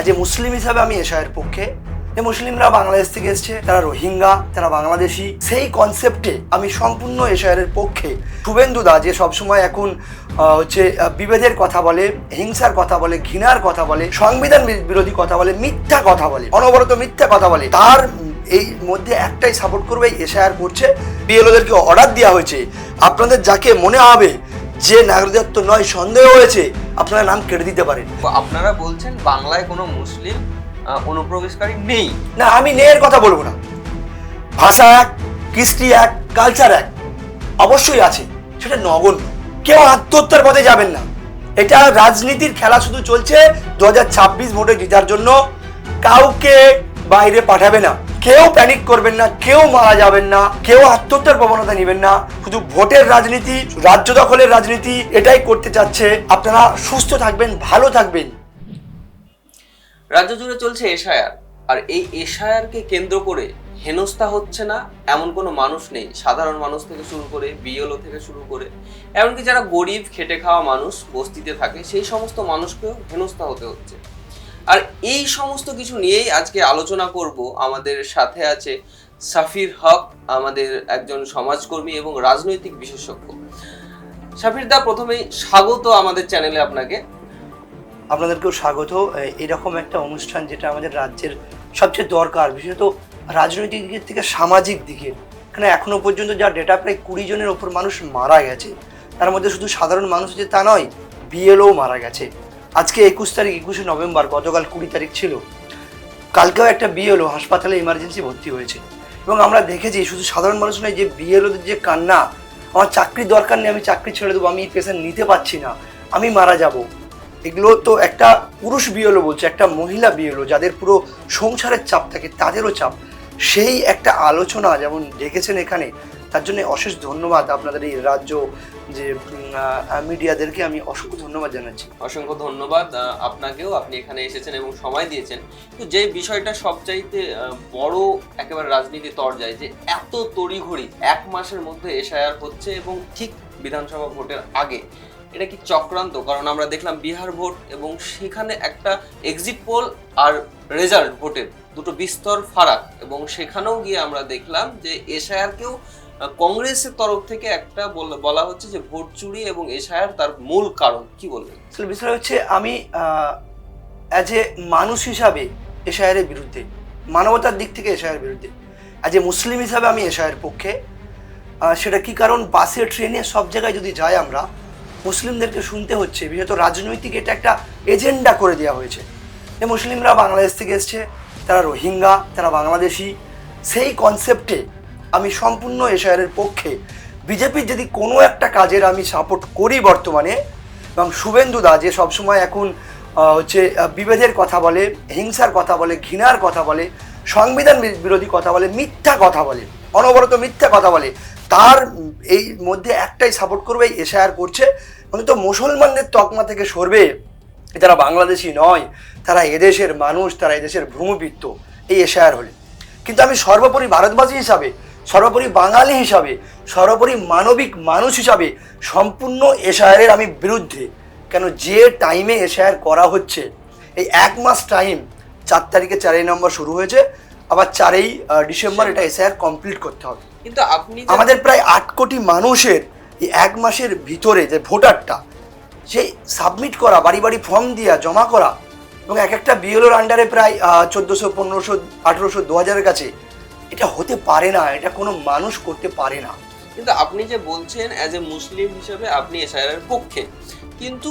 আজ মুসলিম হিসাবে আমি এশায়ের পক্ষে, যে মুসলিমরা বাংলাদেশ থেকে এসছে, তারা রোহিঙ্গা, তারা বাংলাদেশি, সেই কনসেপ্টে আমি সম্পূর্ণ এশায়ারের পক্ষে। শুভেন্দু দা যে সবসময় এখন হচ্ছে বিভেদের কথা বলে, হিংসার কথা বলে, ঘৃণার কথা বলে, সংবিধান বিরোধী কথা বলে, মিথ্যা কথা বলে, অনবরত মিথ্যা কথা বলে, তার এই মধ্যে একটাই সাপোর্ট করবে এশায়ার করছে। বিএলওদেরকে অর্ডার দেওয়া হয়েছে। আপনাদের যাকে মনে হবে যে নাগরিকত্ব নয় সন্দেহ হয়েছে আপনারা নাম কেটে দিতে পারেন। আপনারা বলছেন বাংলায় কোনো মুসলিম অনুপ্রবেশকারী নেই। না আমি নেয়ের কথা বলব না। ভাষা এক কৃষ্টি এক কালচার এক অবশ্যই আছে সেটা নগণ্য। কেউ আত্মহত্যার পথে যাবেন না। এটা রাজনীতির খেলা শুধু চলছে দু হাজার ছাব্বিশ ভোটে জেতার জন্য। কাউকে বাইরে পাঠাবে না। কেউ প্যানিক করবেন না, কেউ মারা যাবেন না, কেউ আত্মহত্যার প্রবণতা নেবেন না। শুধু ভোটের রাজনীতি রাজ্য দখলের রাজনীতি, এটাই করতে চাচ্ছে। আপনারা সুস্থ থাকবেন, ভালো থাকবেন। রাজ্য জুড়ে চলছে এশায়ার আর এই এশায়ারকে কেন্দ্র করে হেনস্থা হচ্ছে না, এমন কোনো মানুষ নেই। সাধারণ মানুষ থেকে শুরু করে বিএলও থেকে শুরু করে, এমনকি যারা গরিব, খেটে খাওয়া মানুষ, বস্তিতে থাকে, সেই সমস্ত মানুষকেও হেনস্থা হতে হচ্ছে। আর এই সমস্ত কিছু নিয়েই আজকে আলোচনা করব। আমাদের সাথে আছে সাফির হক, আমাদের একজন সমাজকর্মী এবং রাজনৈতিক বিশেষজ্ঞ। সাফির দা, প্রথমেই স্বাগত আমাদের চ্যানেলে আপনাকে। আপনাদেরকেও স্বাগত। এরকম একটা অনুষ্ঠান যেটা আমাদের রাজ্যের সবচেয়ে দরকার, বিশেষত রাজনৈতিক দিকের থেকে সামাজিক দিকে। এখানে এখনও পর্যন্ত যা ডেটা প্রায় কুড়ি জনের ওপর মানুষ মারা গেছে, তার মধ্যে শুধু সাধারণ মানুষ যে তা নয় বিএলও মারা গেছে। আজকে একুশ তারিখ, একুশে নভেম্বর, গতকাল কুড়ি তারিখ ছিল। কালকেও একটা বিএলও হাসপাতালে ইমার্জেন্সি ভর্তি হয়েছে। এবং আমরা দেখেছি, শুধু সাধারণ মানুষ নয়, যে বিএলওদের যে কান্না, আমার চাকরির দরকার নেই, আমি চাকরি ছেড়ে দেবো, আমি এই পেশেন্ট নিতে পারছি না, আমি মারা যাব। এগুলো তো একটা পুরুষ বিএলও বলছে, একটা মহিলা বিএলও যাদের পুরো সংসারের চাপ থাকে, তাদেরও চাপ। সেই একটা আলোচনা যেমন দেখেছেন এখানে তার জন্য অশেষ ধন্যবাদ আপনাদের এই রাজ্য যে মিডিয়াদেরকে আমি অসংখ্য ধন্যবাদ জানাচ্ছি। অসংখ্য ধন্যবাদ আপনাকেও আপনি এখানে এসেছেন এবং সময় দিয়েছেন। তো যে বিষয়টা সবচাইতে বড় একেবারে রাজনীতি তরজায় যে এত তড়িঘড়ি এক মাসের মধ্যে এসআইআর হচ্ছে এবং ঠিক বিধানসভা ভোটের আগে, এটা কি চক্রান্ত? কারণ আমরা দেখলাম বিহার ভোট এবং সেখানে একটা এক্সিট পোল আর রেজাল্ট ভোটের দুটো বিস্তর ফারাক এবং সেখানেও গিয়ে আমরা দেখলাম যে এসআইআরকেও কংগ্রেসের তরফ থেকে একটা বলা হচ্ছে যে ভোট চুরি এবং এসআইআর তার মূল কারণ। কি আসলে বিষয় হচ্ছে আমি অ্যাজ এ মানুষ হিসাবে এশায়ারের বিরুদ্ধে, মানবতার দিক থেকে এশায়ারের বিরুদ্ধে অ্যাজ এ মুসলিম হিসাবে আমি এশায়ারের পক্ষে সেটা কি কারণ বাসে ট্রেনে সব জায়গায় যদি যাই আমরা, মুসলিমদেরকে শুনতে হচ্ছে, বিশেষত রাজনৈতিক এটা একটা এজেন্ডা করে দেওয়া হয়েছে। যে মুসলিমরা বাংলাদেশ থেকে এসছে, তারা রোহিঙ্গা, তারা বাংলাদেশি, সেই কনসেপ্টে আমি সম্পূর্ণ এশায়ারের পক্ষে। বিজেপির যদি কোনো একটা কাজের আমি সাপোর্ট করি বর্তমানে, এবং শুভেন্দু দা যে সবসময় এখন হচ্ছে বিভেদের কথা বলে, হিংসার কথা বলে, ঘৃণার কথা বলে, সংবিধান বিরোধী কথা বলে, মিথ্যা কথা বলে, অনবরত মিথ্যা কথা বলে, তার এই মধ্যে একটাই সাপোর্ট করবে এশায়ার করছে। অন্তত মুসলমানদের তকমা থেকে সরবে যারা বাংলাদেশি নয়, তারা এদেশের মানুষ, তারা এদেশের ভূমিপিত্ত এই এশায়ার হলে। কিন্তু আমি সর্বোপরি ভারতবাসী হিসাবে সর্বোপরি বাঙালি হিসাবে সর্বোপরি মানবিক মানুষ হিসাবে সম্পূর্ণ এশায়ারের আমি বিরুদ্ধে। কেন যে টাইমে এশায়ার করা হচ্ছে এই এক মাস টাইম চার তারিখে চারই নম্বর শুরু হয়েছে আবার চারই ডিসেম্বর এটা এশায়ার কমপ্লিট করতে হবে। কিন্তু আপনি আমাদের প্রায় আট কোটি মানুষের এই এক মাসের ভিতরে যে ভোটারটা সেই সাবমিট করা বাড়ি বাড়ি ফর্ম দিয়া জমা করা এবং এক একটা বিএলওর আন্ডারে প্রায় চোদ্দোশো পনেরোশো আঠেরোশো দু হাজারের কাছে এটা হতে পারে না এটা কোনো মানুষ করতে পারে না। কিন্তু আপনি যে বলছেন অ্যাজ এ মুসলিম হিসেবে আপনি এসআইআর পক্ষে কিন্তু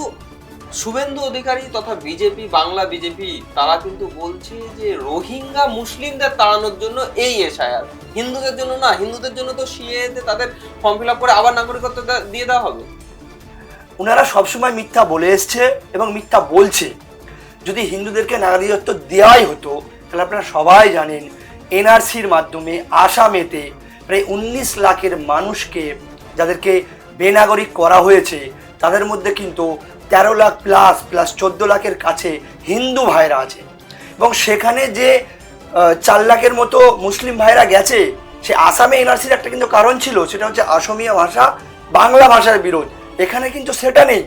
শুভেন্দু অধিকারী তথা বিজেপি বাংলা বিজেপি তারা কিন্তু বলছে যে রোহিঙ্গা মুসলিমদের তাড়ানোর জন্য এই এসআইআর। হিন্দুদের জন্য না হিন্দুদের জন্য তো সিএতে তাদের ফর্ম ফিল আপ করে আবার নাগরিকত্ব দিয়ে দেওয়া হবে। ওনারা সবসময় মিথ্যা বলে এসছে এবং মিথ্যা বলছে। যদি হিন্দুদেরকে নাগরিকত্ব দেওয়াই হতো তাহলে আপনারা সবাই জানেন এনআরসির মাধ্যমে আসামেতে প্রায় উনিশ লাখের মানুষকে যাদেরকে বেনাগরিক করা হয়েছে, তাদের মধ্যে কিন্তু তেরো লাখ প্লাস প্লাস চোদ্দ লাখের কাছে হিন্দু ভাইরা আছে। এবং সেখানে যে চার লাখের মতো মুসলিম ভাইরা গেছে, সে আসামে এনআরসির একটা কিন্তু কারণ ছিল, সেটা হচ্ছে অসমীয়া ভাষা, বাংলা ভাষার বিরোধ। এখানে কিন্তু সেটা নেই।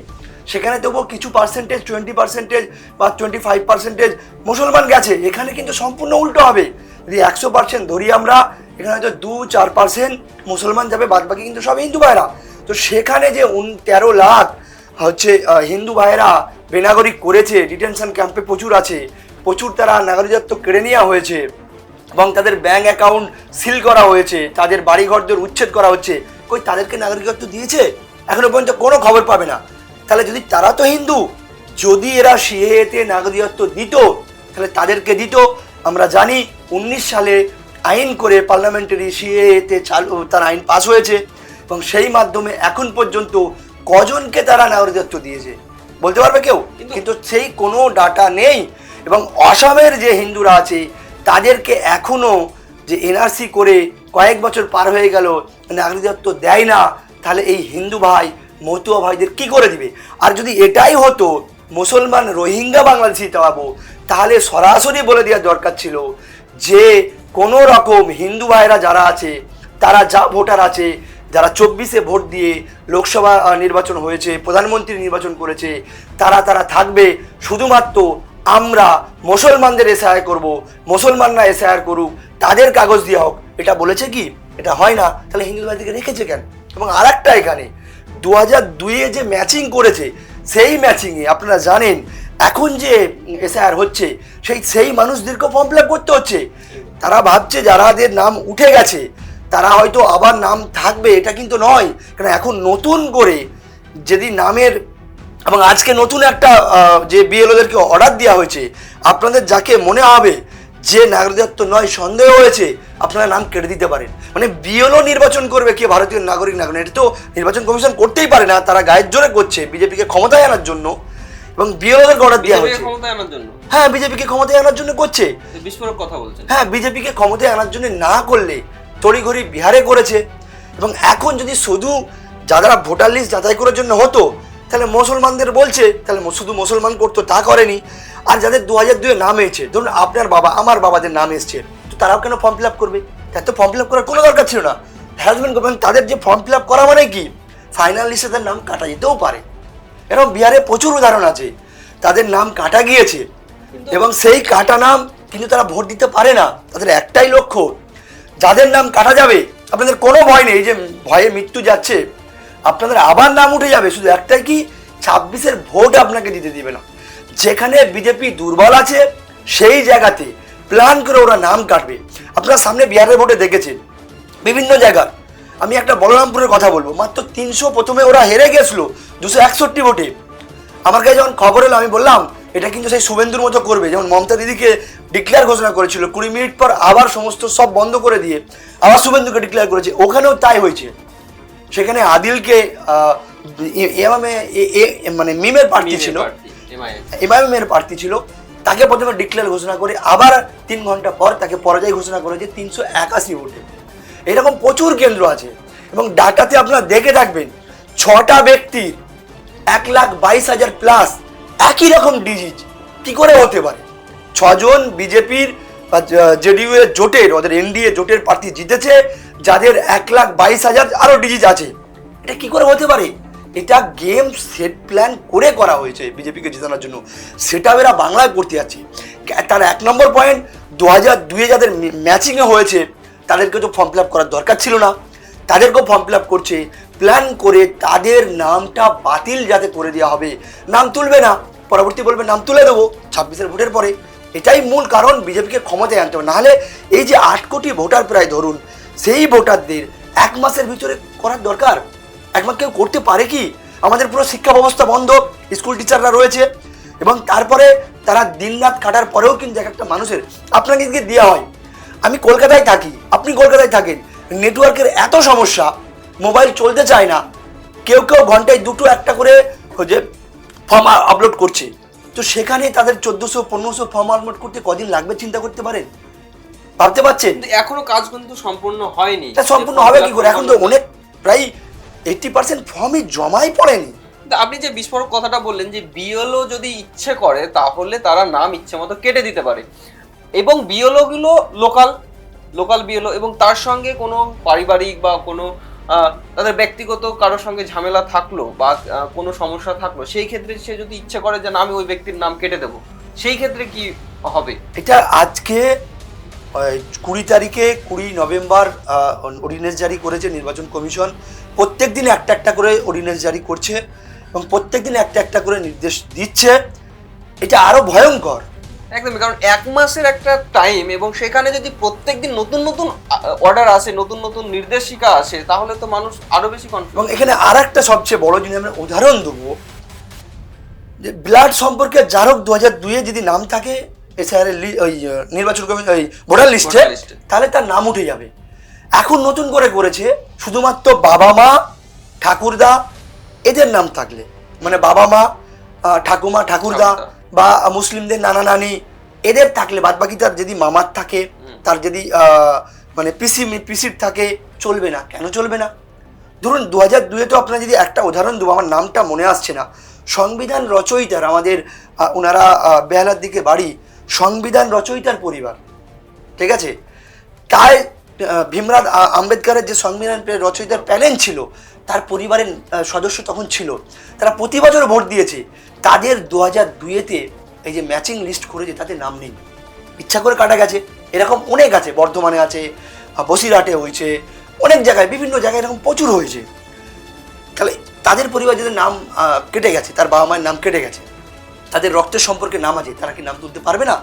সেখানে তবুও কিছু পার্সেন্টেজ টোয়েন্টি পার্সেন্টেজ বা টোয়েন্টি ফাইভ পার্সেন্টেজ মুসলমান গেছে। এখানে কিন্তু সম্পূর্ণ উল্টো হবে। যদি একশো পার্সেন্ট ধরি আমরা, এখানে হয়তো দু চার পার্সেন্ট মুসলমান যাবে বাদ বাকি কিন্তু সব হিন্দু ভাইরা তো সেখানে যে উন তেরো লাখ হচ্ছে হিন্দু ভাইরা বেনাগরিক করেছে ডিটেনশন ক্যাম্পে প্রচুর আছে, প্রচুর তারা নাগরিকত্ব কেড়ে নেওয়া হয়েছে এবং তাদের ব্যাঙ্ক অ্যাকাউন্ট সিল করা হয়েছে, তাদের বাড়িঘরদের উচ্ছেদ করা হচ্ছে। কই তাদেরকে নাগরিকত্ব দিয়েছে? এখনও পর্যন্ত কোনো খবর পাবে না। তাহলে যদি তারা তো হিন্দু, যদি এরা সিএতে নাগরিকত্ব দিত, তাহলে তাদেরকে দিত আমরা জানি উনিশ সালে আইন করে পার্লামেন্টারি সিএতে চালু তার আইন পাস হয়েছে এবং সেই মাধ্যমে এখন পর্যন্ত কজনকে তারা নাগরিকত্ব দিয়েছে। বলতে পারবে কেউ? কিন্তু- কিন্তু সেই কোনো ডাটা নেই এবং অসমের যে হিন্দুরা আছে তাদেরকে এখনও যে এনআরসি করে কয়েক বছর পার হয়ে গেল নাগরিকত্ব দেয় না তাহলে এই হিন্দু ভাই মতুয়া ভাইদের কি করে দিবে? আর যদি এটাই হতো মুসলমান রোহিঙ্গা বাংলাদেশি পাবো তাহলে সরাসরি বলে দেওয়ার দরকার ছিল যে, কোনো রকম হিন্দু ভাইরা যারা আছে, তারা যা ভোটার আছে, যারা চব্বিশে ভোট দিয়ে লোকসভা নির্বাচন হয়েছে, প্রধানমন্ত্রী নির্বাচন করেছে, তারা তারা থাকবে। শুধুমাত্র আমরা মুসলমানদের এসআই করব, মুসলমানরা এসআইআর করুক, তাদের কাগজ দেওয়া হোক। এটা বলেছে কি? এটা হয় না। তাহলে হিন্দু ভাইদেরকে রেখেছে কেন? এবং আর একটা এখানে দু হাজার দুইয়ে যে ম্যাচিং করেছে সেই ম্যাচিংয়ে আপনারা জানেন, এখন যে এসআইআর হচ্ছে, সেই সেই মানুষদেরকে ফর্ম ফিল করতে হচ্ছে। তারা ভাবছে যারাদের নাম উঠে গেছে, তারা হয়তো আবার নাম থাকবে, এটা কিন্তু নয়। কারণ এখন নতুন করে যদি নামের, এবং আজকে নতুন একটা যে বিএলওদেরকে অর্ডার দেওয়া হয়েছে, আপনাদের যাকে মনে হবে যে নাগরিকত্ব নয় সন্দেহ হয়েছে আপনারা নাম কেটে দিতে পারেন। মানে বিএলও নির্বাচন করবে কে? ভারতীয় নাগরিক নাগরিক। এটা তো নির্বাচন কমিশন করতেই পারে না তারা গায়ের জোরে করছে বিজেপিকে ক্ষমতায় আনার জন্য এবং বিএলওদেরকে অর্ডার দেওয়া হয়েছে। হ্যাঁ বিজেপিকে ক্ষমতায় আনার জন্য করছে। বিস্ফোরক কথা বলছে হ্যাঁ বিজেপিকে ক্ষমতায় আনার জন্য না করলে তড়িঘড়ি বিহারে করেছে। এবং এখন যদি শুধু যারা ভোটার লিস্ট যাচাই করার জন্য হতো তাহলে মুসলমানদের বলছে তাহলে শুধু মুসলমান করতো তা করেনি আর যাদের দু হাজার দুয়ে নাম এসেছে ধরুন আপনার বাবা আমার বাবাদের নাম এসছে তো তারাও কেন ফর্ম ফিল আপ করবে? তার তো ফর্ম ফিল আপ করার কোনো দরকার ছিল না। হ্যারাসমেন্ট করবেন তাদের যে ফর্ম ফিল আপ করা মানে কি? ফাইনাল লিস্টে তার নাম কাটা যেতেও পারে। এরকম বিহারে প্রচুর উদাহরণ আছে। তাদের নাম কাটা গিয়েছে এবং সেই কাটা নাম কিন্তু তারা ভোট দিতে পারে না। তাদের একটাই লক্ষ্য যাদের নাম কাটা যাবে আপনাদের কোনো ভয় নেই যে ভয়ে মৃত্যু যাচ্ছে। আপনাদের আবার নাম উঠে যাবে, শুধু একটাই কি? ছাব্বিশের ভোট আপনাকে দিতে দিবে না। যেখানে বিজেপি দুর্বল আছে, সেই জায়গাতে প্ল্যান করে ওরা নাম কাটবে। আপনারা সামনে বিহারের ভোটে দেখেছেন, বিভিন্ন জায়গার। আমি একটা বলরামপুরের কথা বলব, মাত্র তিনশো প্রথমে ওরা হেরে গেছিল, দুশো একষট্টি ভোটে। আমার কাছে যখন খবর এলো, আমি বললাম, এটা কিন্তু সেই শুভেন্দুর মতো করবে। যেমন মমতা দিদিকে ডিক্লেয়ার ঘোষণা করেছিল, কুড়ি মিনিট পর আবার সমস্ত সব বন্ধ করে দিয়ে আবার শুভেন্দুকে ডিক্লেয়ার করেছে। ওখানেও তাই হয়েছে। সেখানে আদিলকে মানে মিমের প্রার্থী ছিল। এমআইএম। এমআইএমের প্রার্থী ছিল। তাকে প্রথমে ডিক্লেয়ার ঘোষণা করে আবার তিন ঘণ্টা পর তাকে পরাজয় ঘোষণা করেছে তিনশো একাশি ভোটে। এরকম প্রচুর কেন্দ্র আছে এবং ডাটাতে আপনারা দেখে থাকবেন ছটা ব্যক্তির এক লাখ বাইশ হাজার প্লাস একই রকম ডিজিজ কি করে হতে পারে? ছজন বিজেপির বা জেডিইউ এর জোটের ওদের এনডিএ জোটের প্রার্থী জিতেছে যাদের এক লাখ বাইশ হাজার আরও ডিজিজ আছে। এটা কি করে হতে পারে? এটা গেম সেট প্ল্যান করে করা হয়েছে বিজেপিকে জেতানোর জন্য। সেটা এরা বাংলায় করতে যাচ্ছে। তার এক নম্বর পয়েন্ট দু হাজার দুয়ে যাদের ম্যাচিংয়ে হয়েছে, তাদেরকে তো ফর্ম ফিল আপ করার দরকার ছিল না। তাদেরকেও ফর্ম ফিল আপ করছে। প্ল্যান করে তাদের নামটা বাতিল যাতে করে দেওয়া হবে। নাম তুলবে না। পরবর্তী বলবে, নাম তুলে দেবো ছাব্বিশের ভোটের পরে। এটাই মূল কারণ বিজেপিকে ক্ষমতায় আনতে হবে। নাহলে এই যে আট কোটি ভোটার প্রায় ধরুন সেই ভোটারদের এক মাসের ভিতরে করার দরকার? একবার কেউ করতে পারে কি? আমাদের পুরো শিক্ষা ব্যবস্থা বন্ধ, স্কুল টিচাররা রয়েছে, এবং তারপরে তারা দিন রাত কাটার পরেও কিন্তু এক একটা মানুষের আপনাকে যদি দেওয়া হয়। আমি কলকাতায় থাকি, আপনি কলকাতায় থাকেন, নেটওয়ার্কের এত সমস্যা, মোবাইল চলতে চায় না, কেউ কেউ ঘন্টায় দুটো একটা করে হচ্ছে ফর্ম আপলোড করছে। তো সেখানে তাদের চোদ্দোশো, পনেরোশো ফর্ম আপলোড করতে কদিন লাগবে, চিন্তা করতে পারেন? ভাবতে পারছেন? এখনও কাজ কিন্তু সম্পূর্ণ হয়নি। সম্পূর্ণ হবে কি করে? এখন তো অনেক প্রায় এইটটি পার্সেন্ট ফর্মই জমাই পড়েনি। আপনি যে বিস্ফোরক কথাটা বললেন যে বিএলও যদি ইচ্ছে করে তাহলে তারা নাম ইচ্ছে মতো কেটে দিতে পারে। এবং বিএলও গুলো লোকাল লোকাল বিএলও এবং তার সঙ্গে কোনো পারিবারিক বা কোনো তাদের ব্যক্তিগত কারোর সঙ্গে ঝামেলা থাকল বা কোনো সমস্যা থাকল সেই ক্ষেত্রে সে যদি ইচ্ছে করে যে না আমি ওই ব্যক্তির নাম কেটে দেবো সেই ক্ষেত্রে কি হবে? এটা আজকে কুড়ি তারিখে কুড়ি নভেম্বর অর্ডিনেন্স জারি করেছে নির্বাচন কমিশন। প্রত্যেক দিন একটা একটা করে অর্ডিনেন্স জারি করছে এবং প্রত্যেক দিন একটা একটা করে নির্দেশ দিচ্ছে। এটা আরও ভয়ঙ্কর। একদমই কারণ এক মাসের একটা টাইম এবং সেখানে যদি প্রত্যেক দিন নতুন নতুন অর্ডার আসে নতুন নতুন নির্দেশিকা আসে তাহলে তো মানুষ আরও বেশি এবং কনফিউজ এখানে আর একটা সবচেয়ে বড় জিনিস আমরা উদাহরণ দেবো যে ব্লাড সম্পর্কে জারক দু হাজার দুইয়ে যদি নাম থাকে এসআইআর ওই নির্বাচন কমিশন ওই ভোটার লিস্টে তাহলে তার নাম উঠে যাবে। এখন নতুন করে করেছে শুধুমাত্র বাবা মা ঠাকুরদা এদের নাম থাকলে। মানে বাবা মা ঠাকুমা ঠাকুরদা ঠাকুরদা। বা মুসলিমদের নানা নানি এদের থাকলে বাদ বাকি তার যদি মামার থাকে তার যদি মানে পিসি পিসির থাকে চলবে না। কেন চলবে না? ধরুন দু হাজার দুয়ে তো আপনার যদি একটা উদাহরণ দেবো আমার নামটা মনে আসছে না। সংবিধান রচয়িতার আমাদের ওনারা বেহালার দিকে বাড়ি সংবিধান রচয়িতার পরিবার। ঠিক আছে? তাই ভীমরাজ আম্বেদকরের যে সংবিধান রচয়িতার প্যানেল ছিল, তার পরিবারের সদস্য তখন ছিল। তারা প্রতি বছর ভোট দিয়েছে। তাদের দু হাজার দুইয়েতে এই যে ম্যাচিং লিস্ট করেছে তাদের নাম নেই। ইচ্ছা করে কাটা গেছে। এরকম অনেক আছে, বর্ধমানে আছে বসিরহাটে হয়েছে, অনেক জায়গায়, বিভিন্ন জায়গায় এরকম প্রচুর হয়েছে। তাহলে তাদের পরিবার যাদের নাম কেটে গেছে, তার বাবা মায়ের নাম কেটে গেছে তাদের রক্তের সম্পর্কে নাম আছে তারা কি নাম তুলতে পারবে না?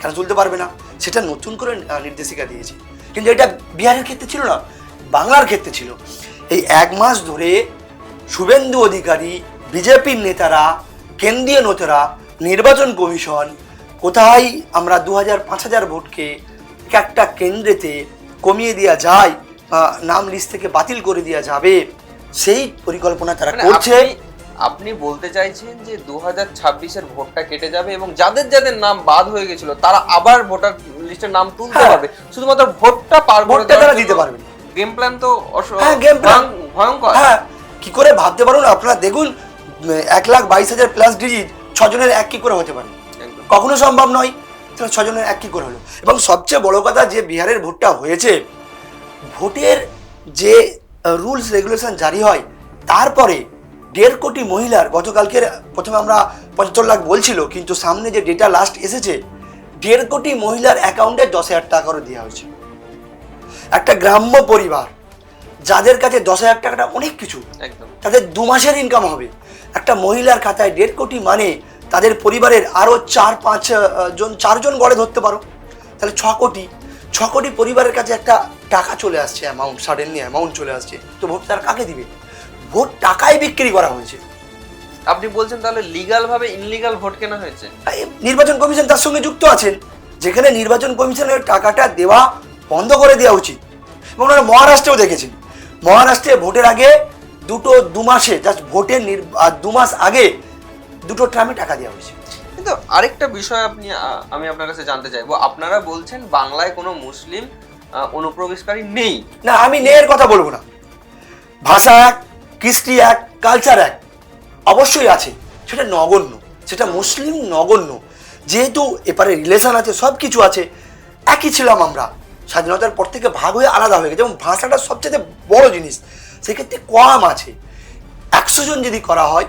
কেন তুলতে পারবে না? সেটা নতুন করে নির্দেশিকা দিয়েছে। কিন্তু এটা বিহারের ক্ষেত্রে ছিল না বাংলার ক্ষেত্রে ছিল। এই এক মাস ধরে শুভেন্দু অধিকারী বিজেপির নেতারা কেন্দ্রীয় নেতারা নির্বাচন কমিশন কোথায় আমরা দু হাজার পাঁচ হাজার ভোটকে এক একটা কেন্দ্রেতে কমিয়ে দেওয়া যায় নাম লিস্ট থেকে বাতিল করে দেওয়া যাবে সেই পরিকল্পনা তারা মানে করছে। আপনি- বলতে চাইছেন যে দু হাজার ছাব্বিশের ভোটটা কেটে যাবে এবং যাদের যাদের নাম বাদ হয়ে গেছিল তারা আবার ভোটার লিস্টের নাম তুলতে হ্যাঁ। পারবে। শুধুমাত্র ভোটটা পার ভোটটা তারা দিতে পারবে গেম প্ল্যান তো হ্যাঁ, game plan। ভয়ঙ্কর। হ্যাঁ কি করে ভাবতে পারুন? আপনারা দেখুন এক লাখ বাইশ হাজার প্লাস ডিজিট ছজনের এক কি করে হতে পারে? কখনো সম্ভব নয় তাহলে ছজনের এক কি করে হলো? এবং সবচেয়ে বড় কথা যে বিহারের ভোটটা হয়েছে ভোটের যে রুলস রেগুলেশন জারি হয় তারপরে দেড় কোটি মহিলার গতকালকের প্রথমে আমরা পঁচাত্তর লাখ বলছিল কিন্তু সামনে যে ডেটা লাস্ট এসেছে দেড় কোটি মহিলার অ্যাকাউন্টে দশ হাজার টাকা করে দেওয়া হয়েছে। একটা গ্রাম্য পরিবার যাদের কাছে দশ হাজার টাকাটা অনেক কিছু তাদের দু মাসের ইনকাম হবে। একটা মহিলার খাতায় দেড় কোটি মানে তাদের পরিবারের আরও চার পাঁচ জন চারজন গড়ে ধরতে পারো। তাহলে ছ কোটি ছ কোটি পরিবারের কাছে একটা টাকা চলে আসছে অ্যামাউন্ট সাডেনলি অ্যামাউন্ট চলে আসছে। তো ভোট তার কাকে দিবে? ভোট টাকায় বিক্রি করা হয়েছে। আপনি বলছেন তাহলে লিগাল ভাবে ইনলিগাল ভোট কেনা হয়েছে? নির্বাচন কমিশন তার সঙ্গে যুক্ত আছেন যেখানে নির্বাচন কমিশনের টাকাটা দেওয়া বন্ধ করে দেওয়া উচিত। এবং ওনারা মহারাষ্ট্রেও দেখেছেন। মহারাষ্ট্রে ভোটের আগে দুটো দু মাসে জাস্ট ভোটের দু মাস আগে দুটো ট্রামে টাকা দেওয়া হয়েছে। কিন্তু আরেকটা বিষয় আপনি আমি আপনার কাছে জানতে চাইব। আপনারা বলছেন বাংলায় কোনো মুসলিম অনুপ্রবেশকারী নেই। না আমি নেয়ের কথা বলব না। ভাষা এক কৃষ্টি এক কালচার এক। অবশ্যই আছে সেটা নগণ্য সেটা মুসলিম নগণ্য। যেহেতু এপারে রিলেশন আছে সব কিছু আছে একই ছিলাম আমরা। স্বাধীনতার পর থেকে ভাগ হয়ে আলাদা হয়ে গেছে এবং ভাষাটা সবচেয়ে বড় জিনিস সেক্ষেত্রে কম আছে। একশো জন যদি করা হয়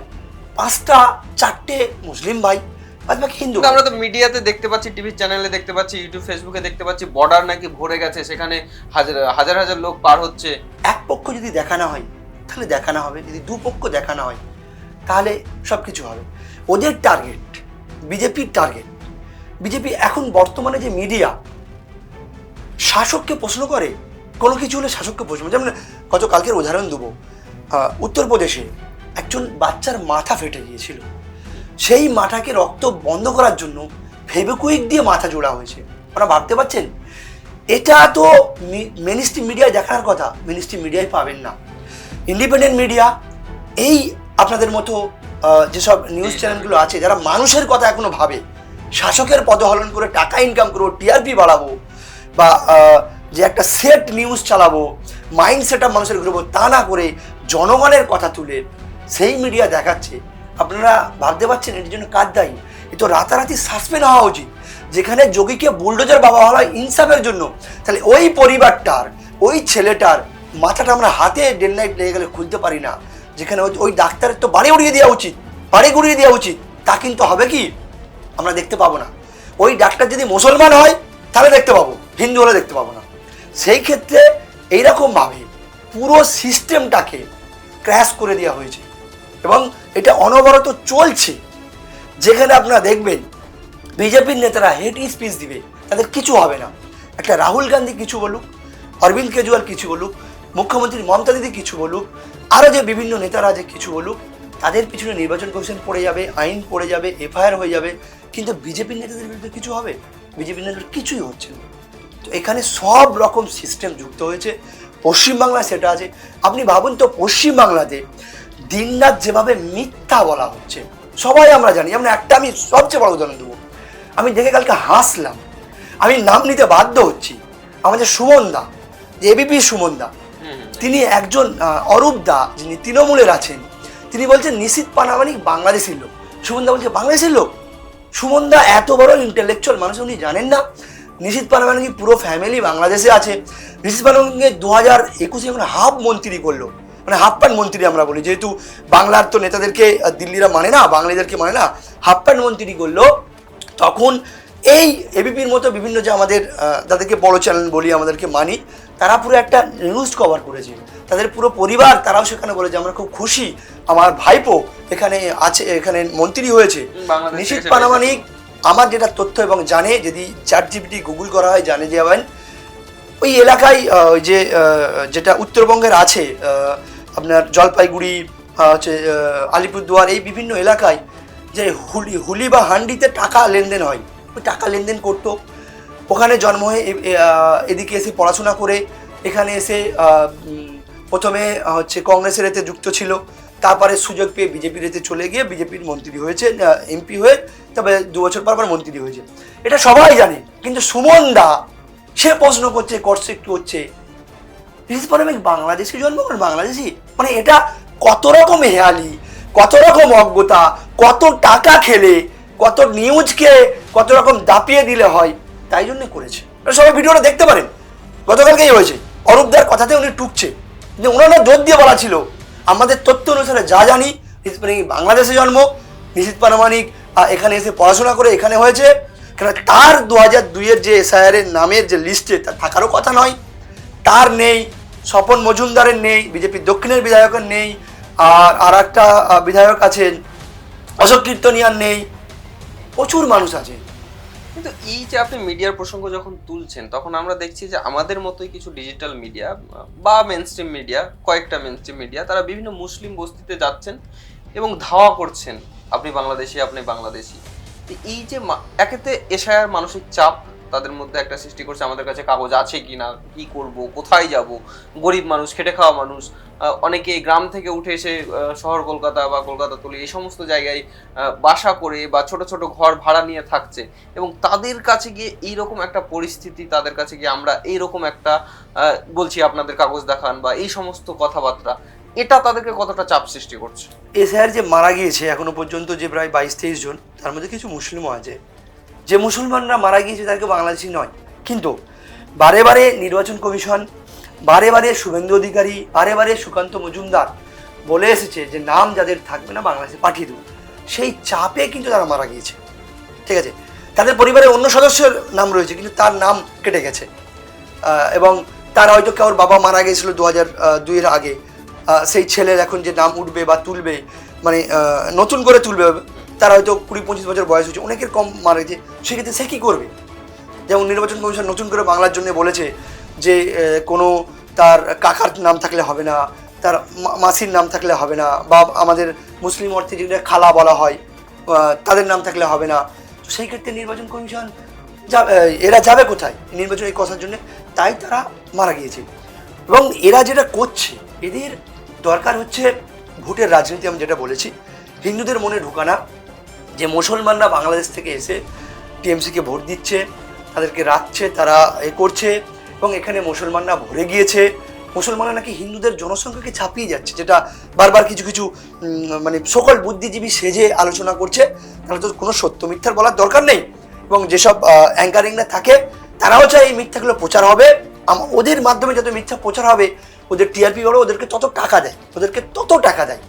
পাঁচটা চারটে মুসলিম ভাই হিন্দু আমরা তো মিডিয়াতে দেখতে পাচ্ছি টিভি চ্যানেলে দেখতে পাচ্ছি ইউটিউব ফেসবুকে দেখতে পাচ্ছি বর্ডার নাকি ভরে গেছে সেখানে হাজার হাজার হাজার লোক পার হচ্ছে। এক পক্ষ যদি দেখানো হয় তাহলে দেখানো হবে, যদি দু পক্ষ দেখানো হয়, তাহলে সব কিছু হবে। ওদের টার্গেট বিজেপির টার্গেট বিজেপি এখন বর্তমানে যে মিডিয়া শাসককে প্রশ্ন করে, কোনো কিছু হলে শাসককে প্রশ্ন। যেমন গত কালকের উদাহরণ দেবো। উত্তরপ্রদেশে একজন বাচ্চার মাথা ফেটে গিয়েছিল। সেই মাথাকে রক্ত বন্ধ করার জন্য ফেবিকুইক দিয়ে মাথা জোড়া হয়েছে। ওরা ভাবতে পারছেন? এটা তো মিনিস্ট্রি মিডিয়ায় দেখার কথা। মিনিস্ট্রি মিডিয়ায় পাবেন না। ইন্ডিপেন্ডেন্ট মিডিয়া এই আপনাদের মতো যেসব নিউজ চ্যানেলগুলো আছে যারা মানুষের কথা এখনও ভাবে শাসকের পদহরণ করে টাকা ইনকাম করব টিআরপি বাড়াবো বা যে একটা সেট নিউজ চালাবো মাইন্ড সেট আপ মানুষের ঘুরবো তা না করে জনগণের কথা তুলে সেই মিডিয়া দেখাচ্ছে। আপনারা ভাবতে পারছেন এটার জন্য কার দায়ী? এ তো রাতারাতি সাসপেন্ড হওয়া উচিত। যেখানে যোগীকে বুলডোজার বাবা হওয়া হয় ইনসাফের জন্য। তাহলে ওই পরিবারটার ওই ছেলেটার মাথাটা আমরা হাতে ডে নাইট লেগে গেলে খুলতে পারি না। যেখানে ওই- ডাক্তারের তো বাড়ি উড়িয়ে দেওয়া উচিত। বাড়ি গুড়িয়ে দেওয়া উচিত। তা কিন্তু হবে কি? আমরা দেখতে পাবো না। ওই ডাক্তার যদি মুসলমান হয়, তাহলে দেখতে পাবো। হিন্দু হলে দেখতে পাবো না। সেই ক্ষেত্রে এইরকমভাবে পুরো সিস্টেমটাকে ক্র্যাশ করে দেওয়া হয়েছে। এবং এটা অনবরত চলছে। যেখানে আপনারা দেখবেন, বিজেপির নেতারা হেড স্পিচ দিবে। তাদের কিছু হবে না। একটা রাহুল গান্ধী কিছু বলুক, অরবিন্দ কেজরিওয়াল কিছু বলুক মুখ্যমন্ত্রী মমতা দিদি কিছু বলুক, আরও যে বিভিন্ন নেতারা যে কিছু বলুক, তাদের পিছনে নির্বাচন কমিশন পড়ে যাবে, আইন পড়ে যাবে, এফআইআর হয়ে যাবে, কিন্তু বিজেপির নেতাদের বিরুদ্ধে কিছু হবে? বিজেপির নেতাদের কিছুই হচ্ছে না। তো এখানে সব রকম সিস্টেম যুক্ত হয়েছে। পশ্চিমবাংলায় সেটা আছে। আপনি ভাবুন তো, পশ্চিমবাংলাতে দিনরাত যেভাবে মিথ্যা বলা হচ্ছে, সবাই আমরা জানি, যেমন একটা আমি সবচেয়ে বড় উদাহরণ দেবো। আমি দেখে কালকে হাসলাম। আমি নাম নিতে বাধ্য হচ্ছি। আমাদের সুমন দা এবিপি সুমন দা। তিনি একজন অরূপ দা, যিনি তৃণমূলের আছেন, তিনি বলছেন, নিশিত পানামানিক বাংলাদেশের লোক। সুমন দা বলছে, বাংলাদেশের লোক? সুমন দা এত বড় ইন্টেলেকচুয়াল মানুষ, উনি জানেন না। নিশিত পানামানিক পুরো ফ্যামিলি বাংলাদেশে আছে। নিশিত পানামানিককে দু হাজার একুশে এখন হাফ মন্ত্রী করল। মানে হাফ প্যান্ট মন্ত্রী আমরা বলি। যেহেতু বাংলার তো নেতাদেরকে দিল্লিরা মানে না বাঙালিদেরকে মানে না হাফ প্যান্ট মন্ত্রী করল। তখন এই এবিপির মতো বিভিন্ন যে আমাদের তাদেরকে বড় চ্যানেল বলি, আমাদেরকে মানি তারা পুরো একটা নিউজ কভার করেছে। তাদের পুরো পরিবার তারাও সেখানে বলেছে আমরা খুব খুশি। আমার ভাইপো এখানে আছে এখানে মন্ত্রী হয়েছে। নিশিত পানামানিক আমার যেটা তথ্য এবং জানে যদি চ্যাট জিপিটি গুগল করা হয় জানে যাবেন ওই এলাকায় ওই যে যেটা উত্তরবঙ্গের আছে আপনার জলপাইগুড়ি হচ্ছে আলিপুরদুয়ার এই বিভিন্ন এলাকায় যে হুলি হুলি বা হান্ডিতে টাকা লেনদেন হয়। ওই টাকা লেনদেন করতো। ওখানে জন্ম হয়ে এদিকে এসে পড়াশোনা করে এখানে এসে প্রথমে হচ্ছে কংগ্রেসের এতে যুক্ত ছিল। তারপরে সুযোগ পেয়ে বিজেপির এতে চলে গিয়ে বিজেপির মন্ত্রী হয়েছে এমপি হয়ে তবে দু বছর পর পর মন্ত্রী হয়েছে। এটা সবাই জানে, কিন্তু সুমন দা, সে প্রশ্ন করছে করছে একটু হচ্ছে। রিজপারমিক বাংলাদেশি জন্মগ্রহণ বাংলাদেশি? মানে এটা কত রকম হেয়ালি, কত রকম অজ্ঞতা, কত টাকা খেলে, কত নিউজকে কত রকম দাপিয়ে দিলে হয়। তাই জন্য করেছে। সবাই ভিডিওটা দেখতে পারেন। গতকালকেই হয়েছে। অরূপদার কথাতে উনি টুকছে। কিন্তু ওনারা জোর দিয়ে বলা ছিল, আমাদের তথ্য অনুসারে যা জানি রিজপারমিক বাংলাদেশে জন্ম, নিশিত পারমাণিক এখানে এসে পড়াশোনা করে এখানে হয়েছে। কেন তার দু হাজার দুইয়ের যে এসআইআরের নামের যে লিস্টে তার থাকারও কথা নয়। তার নেই, স্বপন মজুমদারের নেই বিজেপির দক্ষিণের বিধায়কের নেই, আর আর একটা বিধায়ক আছেন, অশোক কীর্তনিয়ার নেই। প্রচুর মানুষ আছে। কিন্তু এই যে আপনি মিডিয়ার প্রসঙ্গ যখন তুলছেন, তখন আমরা দেখছি যে আমাদের মতোই কিছু ডিজিটাল মিডিয়া বা মেনস্ট্রিম মিডিয়া কয়েকটা মেনস্ট্রিম মিডিয়া তারা বিভিন্ন মুসলিম বস্তিতে যাচ্ছেন এবং ধাওয়া করছেন, আপনি বাংলাদেশি আপনি বাংলাদেশি। এই যে একেতে এশায়ার মানসিক চাপ তাদের মধ্যে একটা সৃষ্টি করছে, আমাদের কাছে কাগজ আছে কি না কি করব, কোথায় যাব, গরিব মানুষ, খেটে খাওয়া মানুষ অনেকে গ্রাম থেকে উঠে এসে শহর কলকাতা বা কলকাতা তুলে, এই সমস্ত জায়গায় বাসা করে বা ছোট ছোট ঘর ভাড়া নিয়ে থাকছে এবং তাদের কাছে গিয়ে এইরকম একটা পরিস্থিতি, তাদের কাছে গিয়ে আমরা এইরকম একটা বলছি আপনাদের কাগজ দেখান বা এই সমস্ত কথাবার্তা, এটা তাদেরকে কতটা চাপ সৃষ্টি করছে? এসআইআর যে মারা গিয়েছে এখনও পর্যন্ত যে প্রায় বাইশ তেইশ জন, তার মধ্যে কিছু মুসলিমও আছে। যে মুসলমানরা মারা গিয়েছে তাদেরকে বাংলাদেশি নয়। কিন্তু বারে বারে নির্বাচন কমিশন, বারে বারে শুভেন্দু অধিকারী, বারে বারে সুকান্ত মজুমদার বলে এসেছে যে নাম যাদের থাকবে না বাংলাদেশে পাঠিয়ে দেবো। সেই চাপে কিন্তু তারা মারা গিয়েছে। ঠিক আছে? তাদের পরিবারের অন্য সদস্যের নাম রয়েছে, কিন্তু তার নাম কেটে গেছে। এবং তার হয়তো কারোর বাবা মারা গেছিল দু হাজার দুইয়ের আগে। সেই ছেলের এখন যে নাম উঠবে বা তুলবে মানে নতুন করে তুলবে তার হয়তো কুড়ি, পঁচিশ বছর বয়স হয়েছে, অনেকের কম মারা গেছে সেক্ষেত্রে সে কী করবে? যেমন নির্বাচন কমিশন নতুন করে বাংলার জন্য বলেছে যে কোনো তার কাকার নাম থাকলে হবে না, তার মাসির নাম থাকলে হবে না, বা আমাদের মুসলিম অর্থে যেটা খালা বলা হয় তাদের নাম থাকলে হবে না। সেই ক্ষেত্রে নির্বাচন কমিশন যাবে এরা যাবে কোথায়? নির্বাচন এই কথার জন্য তাই তারা মারা গিয়েছে। এবং এরা যেটা করছে, এদের দরকার হচ্ছে ভোটের রাজনীতি, আমি যেটা বলেছি। হিন্দুদের মনে ঢুকানা যে মুসলমানরা বাংলাদেশ থেকে এসে টিএমসিকে ভোট দিচ্ছে, তাদেরকে রাখছে, তারা এ করছে এবং এখানে মুসলমানরা ভরে গিয়েছে। মুসলমানরা নাকি হিন্দুদের জনসংখ্যাকে ছাপিয়ে যাচ্ছে, যেটা বারবার কিছু কিছু মানে সকল বুদ্ধিজীবী সেজে আলোচনা করছে। তাহলে তো কোনো সত্য মিথ্যার বলার দরকার নেই এবং যেসব অ্যাঙ্কারিংরা থাকে, তারাও চায় এই মিথ্যাগুলো প্রচার হবে। ওদের মাধ্যমে যত মিথ্যা প্রচার হবে, ওদের টিআরপি বড়, ওদেরকে তত টাকা দেয়, ওদেরকে তত টাকা দেয়।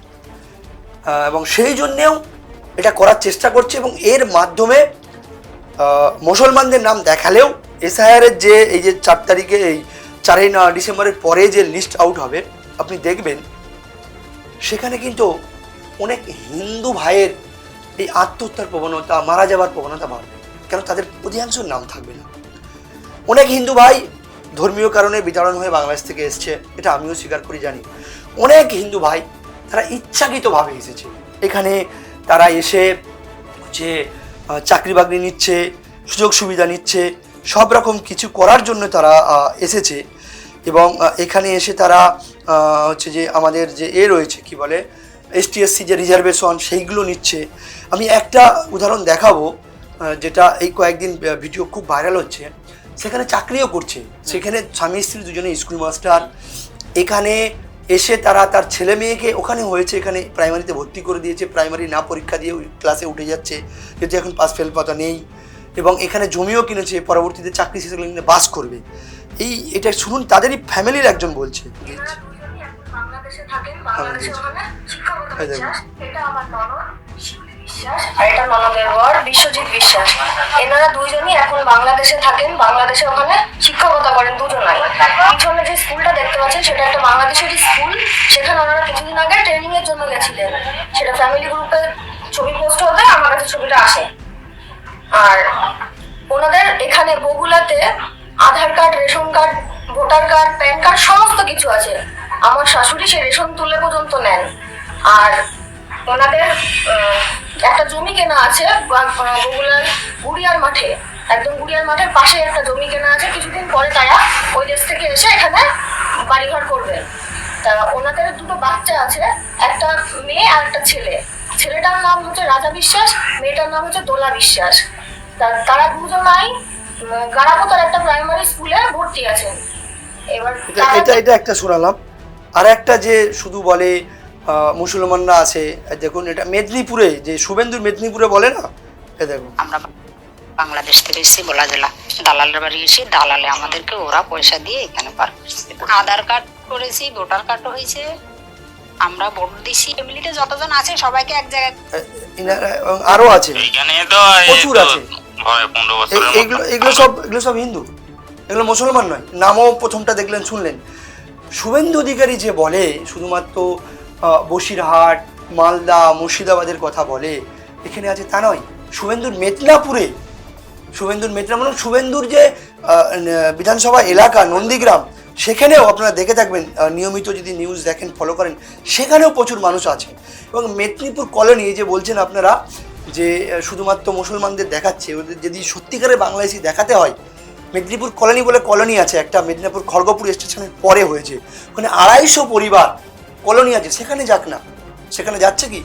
এবং সেই জন্যেও এটা করার চেষ্টা করছে এবং এর মাধ্যমে মুসলমানদের নাম দেখালেও এসআইআরের যে এই যে চার তারিখে এই চারই ডিসেম্বরের পরে যে লিস্ট আউট হবে, আপনি দেখবেন, সেখানে কিন্তু অনেক হিন্দু ভাইয়ের এই আত্মহত্যার প্রবণতা, মারা যাওয়ার প্রবণতা বাড়বে। কেন? তাদের অধিকাংশ নাম থাকবে না। অনেক হিন্দু ভাই ধর্মীয় কারণে বিতাড়ন হয়ে বাংলাদেশ থেকে এসছে, এটা আমিও স্বীকার করি, জানি। অনেক হিন্দু ভাই তারা ইচ্ছাকৃতভাবে এসেছে। এখানে তারা এসে যে চাকরি বাকরি নিচ্ছে সুযোগ সুবিধা নিচ্ছে, সব রকম কিছু করার জন্য তারা এসেছে এবং এখানে এসে তারা হচ্ছে যে আমাদের যে এ রয়েছে, কি বলে এসটিএসসি যে রিজার্ভেশন সেইগুলো নিচ্ছে। আমি একটা উদাহরণ দেখাবো যেটা এই কয়েকদিন ভিডিও খুব ভাইরাল হচ্ছে। সেখানে চাকরিও করছে। সেখানে স্বামী স্ত্রী দুজনে স্কুল মাস্টার এখানে এসে তারা তার ছেলে মেয়েকে ওখানে হয়েছে এখানে প্রাইমারিতে ভর্তি করে দিয়েছে প্রাইমারি না পরীক্ষা দিয়ে ক্লাসে উঠে যাচ্ছে যেহেতু এখন পাস ফেল পাতা নেই এবং এখানে জমিও কিনেছে পরবর্তীতে চাকরি শেষে নিয়ে বাস করবে। এই এটা শুনুন তাদেরই ফ্যামিলির একজন বলছে। বাংলাদেশে থাকেন বাংলাদেশে এটা আমার ননদ বিশ্বাস আর এটা ননদের বর বিশ্বজিৎ বিশ্বাস। এনারা দুইজনই এখন বাংলাদেশে থাকেন। বাংলাদেশে ওখানে শিক্ষকতা করেন দুজনাই। পিছনে যে স্কুলটা দেখতে পাচ্ছেন, সেটা একটা বাংলাদেশেরই স্কুল। সেখানে ওনারা কিছুদিন আগে ট্রেনিং এর জন্য গেছিলেন। সেটা ফ্যামিলি গ্রুপে ছবি পোস্ট হতে আমার কাছে ছবিটা আসে। আর ওনাদের এখানে বগুলাতে Aadhaar card, ration card, voter card, PAN card সমস্ত কিছু আছে। আমার শাশুড়ি সে রেশন তুলে পর্যন্ত নেন। আর ওনাদের একটা জমি কেনা আছে বগুলার গুড়িয়ার মাঠে একদম গুড়িয়ার মাঠের পাশে একটা জমি কেনা আছে কিছুদিন পরে তারা ওই দেশ থেকে এসে এখানে বাড়িঘর করবে। তা ওনাদের দুটো বাচ্চা আছে একটা মেয়ে আর একটা ছেলে। ছেলেটার নাম হচ্ছে রাজা বিশ্বাস মেয়েটার নাম হচ্ছে দোলা বিশ্বাস। তা- তারা দুজনাই উম, গারাপোতার একটা প্রাইমারি স্কুলে ভর্তি আছেন। এবার এটা এটা একটা শোনালাম। আর একটা যে শুধু বলে মুসলমানরা আছে। দেখুন এটা মেদিনীপুরে যে শুভেন্দুর মেদিনীপুরে বলে না? এ দেখুন। আমরা বাংলাদেশ থেকে এসেছি বলা জেলা দালালের বাড়ি এসে দালালে আমাদেরকে ওরা পয়সা দিয়ে এখানে পার করছে। আধার কার্ড করেছি ভোটার কার্ডও হয়েছে। আমরা ভোট দিছি ফ্যামিলিতে যতজন আছে সবাইকে এক জায়গায় আরও আছে। এইখানে তো প্রচুর আছে। হয় মতো। এগুলো সব এগুলো সব হিন্দু। এগুলো মুসলমান নয়। নামও প্রথমটা দেখলেন শুনলেন। শুভেন্দু অধিকারী যে বলে শুধুমাত্র বসিরহাট, মালদা, মুর্শিদাবাদের কথা বলে। এখানে আছে তা নয়, শুভেন্দুর মেদিনীপুরে। শুভেন্দুর মেদিনীপুর মানে শুভেন্দুর যে বিধানসভা এলাকা, নন্দীগ্রাম, সেখানেও আপনারা দেখে থাকবেন নিয়মিত যদি নিউজ দেখেন ফলো করেন, সেখানেও প্রচুর মানুষ আছে এবং মেদিনীপুর কলোনি যে বলছেন আপনারা, যে শুধুমাত্র মুসলমানদের দেখাচ্ছে, ওদের যদি সত্যিকারে বাংলাদেশি দেখাতে হয়, মেদিনীপুর কলোনি বলে কলোনি আছে, একটা মেদিনীপুর খড়গপুর স্টেশনের পরে হয়েছে। ওখানে আড়াইশো পরিবার কলোনি আছে, সেখানে যাক না। সেখানে যাচ্ছে কি?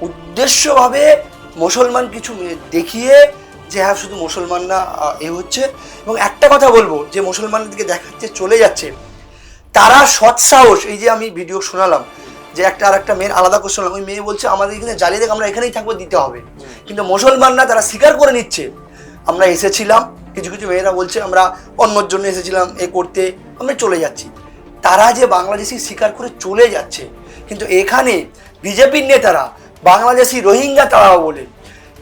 উদ্দেশ্যভাবে মুসলমান কিছু দেখিয়ে যে হ্যাঁ শুধু মুসলমানরা এ হচ্ছে। এবং একটা কথা বলব, যে মুসলমানদেরকে দেখাচ্ছে, চলে যাচ্ছে। তারা সৎসাহস, এই যে আমি ভিডিও শোনালাম, যে একটা আর একটা মেয়ের আলাদা কোশ্চেন ওই মেয়ে বলছে, আমাদের এখানে জ্বালিয়ে দেখ, আমরা এখানেই থাকব, দিতে হবে। কিন্তু মুসলমানরা তারা স্বীকার করে নিচ্ছে। আমরা এসেছিলাম, কিছু কিছু মেয়েরা বলছে, আমরা অন্যর জন্য এসেছিলাম, এ করতে, আমরা চলে যাচ্ছি। তারা যে বাংলাদেশি স্বীকার করে চলে যাচ্ছে কিন্তু এখানে বিজেপির নেতারা বাংলাদেশি রোহিঙ্গা তারা বলে।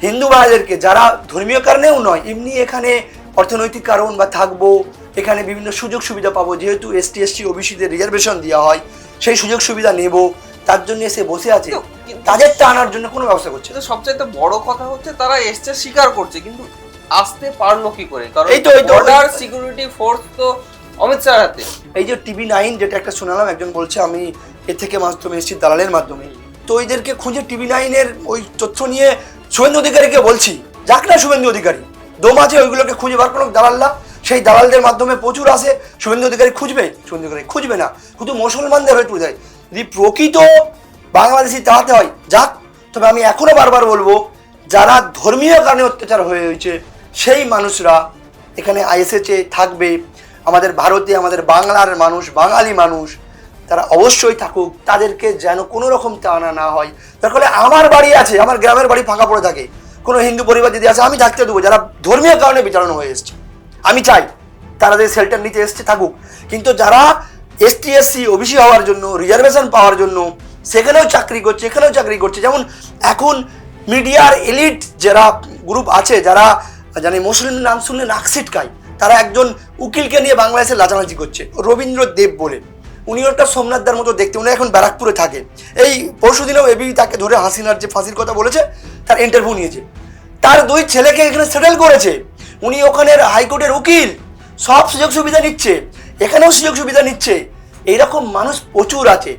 হিন্দু ভাইদেরকে যারা ধর্মীয় কারণেও নয় এমনি এখানে অর্থনৈতিক কারণ বা থাকব এখানে বিভিন্ন সুযোগ সুবিধা পাবো যেহেতু এসটি এসটি ওবিসিদের রিজার্ভেশন দেওয়া হয় সেই সুযোগ সুবিধা নেব তার জন্য এসে বসে আছে। তাদেরটা আনার জন্য কোনো ব্যবস্থা করছে তো সবচাইতে বড় কথা হচ্ছে তারা এসছে স্বীকার করছে কিন্তু আসতে পারল কি করে? কারণ এই তো, বর্ডার সিকিউরিটি ফোর্স তো অমিত স্যার হাতে। এই যে টিভি নাইন যেটা একটা শোনালাম, একজন বলছে, আমি এ থেকে মাধ্যমে এসেছি দালালের মাধ্যমে। তো ওইদেরকে খুঁজে টিভি নাইনের ওই তথ্য নিয়ে শুভেন্দু অধিকারীকে বলছি। যাক না শুভেন্দু অধিকারী দম আছে ওইগুলোকে খুঁজে বার করুক দালালরা। সেই দালালদের মাধ্যমে প্রচুর আসে, শুভেন্দু অধিকারী খুঁজবে। শুভেন্দু অধিকারী খুঁজবে না, শুধু মুসলমানদের হয়ে তুলে যদি প্রকৃত বাংলাদেশি তাড়াতে হয়, যাক, তবে আমি এখনও বারবার বলব, যারা ধর্মীয় কারণে অত্যাচার হয়ে হয়েছে সেই মানুষরা এখানে এসেছে থাকবে। আমাদের ভারতে আমাদের বাংলার মানুষ, বাঙালি মানুষ, তারা অবশ্যই থাকুক, তাদেরকে যেন কোনো রকম টানা না হয়। তার ফলে আমার বাড়ি আছে, আমার গ্রামের বাড়ি ফাঁকা পড়ে থাকে। কোনো হিন্দু পরিবার যদি আছে, আমি থাকতে দেবো, যারা ধর্মীয় কারণে বিচারণ হয়ে এসছে। আমি চাই তারা যে শেল্টার নিতে এসছে, থাকুক। কিন্তু যারা এসটি এসসি ওবিসি হওয়ার জন্য রিজার্ভেশন পাওয়ার জন্য, সেখানেও চাকরি করছে, এখানেও চাকরি করছে। যেমন এখন মিডিয়ার এলিট যারা গ্রুপ আছে, যারা, জানি, মুসলিম নাম শুনলে নাক ছিটকায়। তারা একজন উকিলকে নিয়ে বাংলাদেশে লাচালাচি করছে। রবীন্দ্র দেব বলে উনি ওটা সোমনাথদার মতো দেখতে, উনি এখন ব্যারাকপুরে থাকে। এই পরশু দিনেও এবি তাকে ধরে হাসিনার যে ফাঁসির কথা বলেছে, তার ইন্টারভিউ নিয়েছে। তার দুই ছেলেকে এখানে সেটেল করেছে। উনি ওখানের হাইকোর্টের উকিল। সব সুযোগ সুবিধা নিচ্ছে। এখানেও সুযোগ সুবিধা নিচ্ছে। এইরকম মানুষ প্রচুর আছে।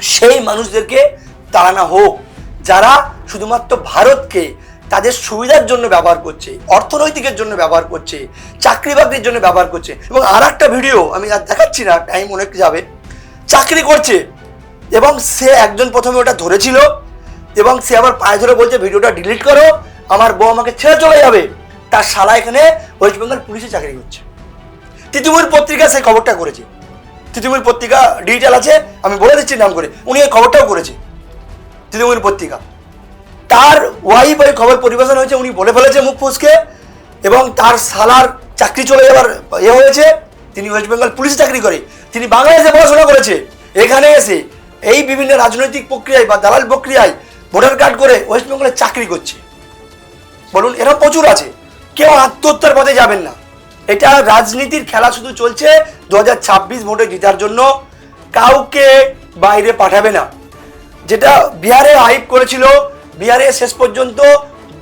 সেই মানুষদেরকে তাড়ানো হোক। যারা শুধুমাত্র ভারতকে তাদের সুবিধার জন্য ব্যবহার করছে, অর্থনৈতিকের জন্য ব্যবহার করছে, চাকরি বাকরির জন্য ব্যবহার করছে। এবং আর একটা ভিডিও আমি আর দেখাচ্ছি না টাইম অনেক যাবে। চাকরি করছে, এবং সে একজন প্রথমে ওটা ধরেছিল, এবং সে আবার পায়ে ধরে বলছে, ভিডিওটা ডিলিট করো, আমার বউ আমাকে ছেড়ে চলে যাবে। তার শালা এখানে ওয়েস্ট বেঙ্গল পুলিশে চাকরি করছে। তিতুমির পত্রিকা সেই খবরটা করেছে। তিতুমির পত্রিকা ডিজিটাল আছে, আমি বলে দিচ্ছি নাম করে। উনি এই খবরটাও করেছে। তিতুমির পত্রিকা। তার ওয়াইফ খবর পরিবেশন হয়েছে, উনি বলে ফেলেছে মুখ ফুসকে, এবং তার সালার চাকরি চলে যাওয়ার এ হয়েছে। তিনি ওয়েস্ট বেঙ্গল পুলিশে চাকরি করে। তিনি বাংলাদেশে পড়াশোনা করেছে। এখানে এসে এই বিভিন্ন রাজনৈতিক প্রক্রিয়ায় বা দালাল প্রক্রিয়ায় ভোটার কার্ড করে ওয়েস্ট বেঙ্গলে চাকরি করছে। বলুন, এরা প্রচুর আছে। কেউ আত্মহত্যার পথে যাবেন না। এটা রাজনীতির খেলা শুধু চলছে দু হাজার ছাব্বিশ ভোটে জেতার জন্য। কাউকে বাইরে পাঠাবে না। যেটা বিহারে হাইপ করেছিল বিহারে শেষ পর্যন্ত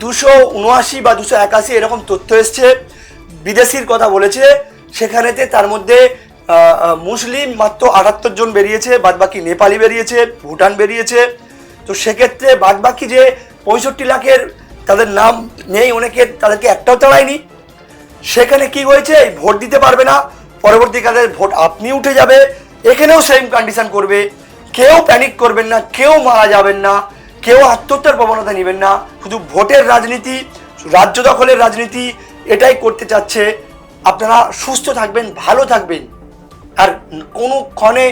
দুশো উনআশি বা দুশো একাশি এরকম তথ্য এসছে। বিদেশির কথা বলেছে। সেখানেতে তার মধ্যে মুসলিম মাত্র আটাত্তর জন বেরিয়েছে, বাদবাকি নেপালি বেরিয়েছে, ভুটান বেরিয়েছে। তো সেক্ষেত্রে বাদবাকি যে পঁয়ষট্টি লাখের তাদের নাম নেই অনেকের তাদেরকে একটাও তাড়ায়নি সেখানে কি হয়েছে? ভোট দিতে পারবে না। পরবর্তীকালে ভোট আপনি উঠে যাবে। এখানেও সেম কন্ডিশন করবে। কেউ প্যানিক করবেন না, কেউ মারা যাবেন না। কেউ আত্মহত্যার প্রবণতা নেবেন না। শুধু ভোটের রাজনীতি, রাজ্য দখলের রাজনীতি, এটাই করতে চাচ্ছে। আপনারা সুস্থ থাকবেন, ভালো থাকবেন। আর কোনো ক্ষণে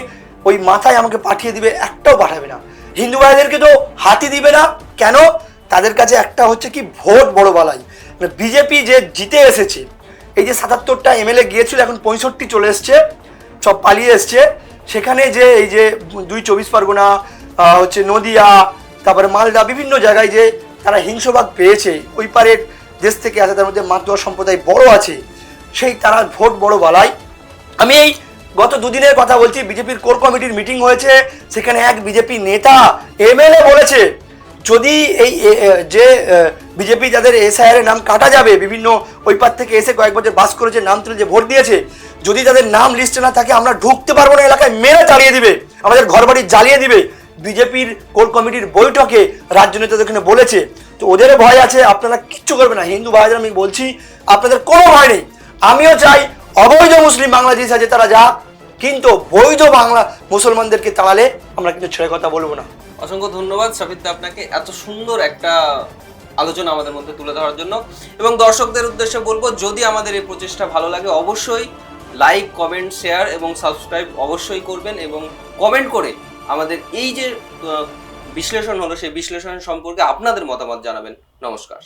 ওই মাথায় আমাকে পাঠিয়ে দিবে, একটাও পাঠাবে না। হিন্দু ভাইদেরকে তো হাতি দিবে না। কেন? তাদের কাছে একটা হচ্ছে কি, ভোট বড় বালাই। বিজেপি যে জিতে এসেছে, এই যে সাতাত্তরটা এমএলএ গিয়েছিল, এখন পঁয়ষট্টি চলে এসছে, সব পালিয়ে এসছে। সেখানে যে এই যে দুই চব্বিশ পরগনা হচ্ছে নদিয়া তারপরে মালদা, বিভিন্ন জায়গায় যে তারা হিংসভাগ পেয়েছে, ওই পারের দেশ থেকে আছে তার মধ্যে মাতোয়া সম্প্রদায় বড় আছে, সেই তারা ভোট বড় বালাই আমি এই গত দুদিনের কথা বলছি, বিজেপির কোর কমিটির মিটিং হয়েছে, সেখানে এক বিজেপি নেতা এমএলএ বলেছে, যদি এই যে বিজেপি যাদের এসআইআর এর নাম কাটা যাবে, বিভিন্ন ওই পার থেকে এসে কয়েক বছর বাস করেছে, নাম তুলে যে ভোট দিয়েছে, যদি তাদের নাম লিস্টে না থাকে, আমরা ঢুকতে পারব না এলাকায়, মেরে তাড়িয়ে দিবে, আমাদের ঘরবাড়ি জ্বালিয়ে দিবে। বিজেপির কোর কমিটির বৈঠকে রাজ্য নেতাদের বলেছে। তো ওদের ভয় আছে, আপনারা কিচ্ছু করবে না। হিন্দু ভাইদের আমি বলছি, আপনাদের কোনো ভয় নেই। আমিও চাই অবৈধ মুসলিম বাংলাদেশ আছে তারা যা কিন্তু বৈধ বাংলা মুসলমানদেরকে তাড়ালে আমরা কিন্তু ছেড়ে কথা বলব না। অসংখ্য ধন্যবাদ সাবিত্র আপনাকে এত সুন্দর একটা আলোচনা আমাদের মধ্যে তুলে ধরার জন্য। এবং দর্শকদের উদ্দেশ্যে বলব, যদি আমাদের এই প্রচেষ্টা ভালো লাগে অবশ্যই লাইক কমেন্ট শেয়ার এবং সাবস্ক্রাইব অবশ্যই করবেন এবং কমেন্ট করে আমাদের এই যে বিশ্লেষণ হলো সেই বিশ্লেষণ সম্পর্কে আপনাদের মতামত জানাবেন। নমস্কার।